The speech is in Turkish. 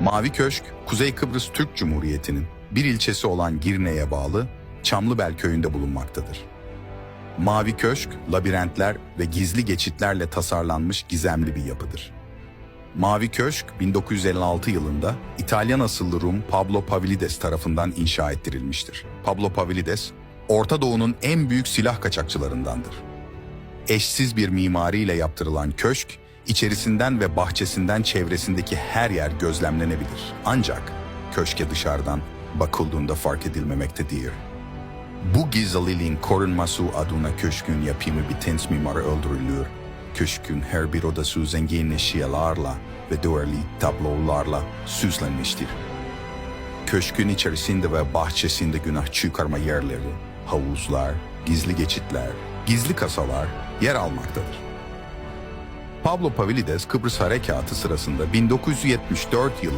Mavi Köşk, Kuzey Kıbrıs Türk Cumhuriyeti'nin bir ilçesi olan Girne'ye bağlı Çamlıbel köyünde bulunmaktadır. Mavi Köşk, labirentler ve gizli geçitlerle tasarlanmış gizemli bir yapıdır. Mavi Köşk 1956 yılında İtalyan asıllı Rum Pablo Pavlides tarafından inşa ettirilmiştir. Pablo Pavlides, Orta Doğu'nun en büyük silah kaçakçılarındandır. Eşsiz bir mimariyle yaptırılan köşk, içerisinden ve bahçesinden çevresindeki her yer gözlemlenebilir. Ancak köşke dışarıdan bakıldığında fark edilmemektedir. Bu gizliliğin korunması adına köşkün yapımı bir tens mimarı öldürülür. Köşkün her bir odası zengin eşyalarla ve duvarlı tablolarla süslenmiştir. Köşkün içerisinde ve bahçesinde günah çıkarma yerleri, havuzlar, gizli geçitler, gizli kasalar yer almaktadır. Pablo Pavlides Kıbrıs Harekatı sırasında 1974 yılında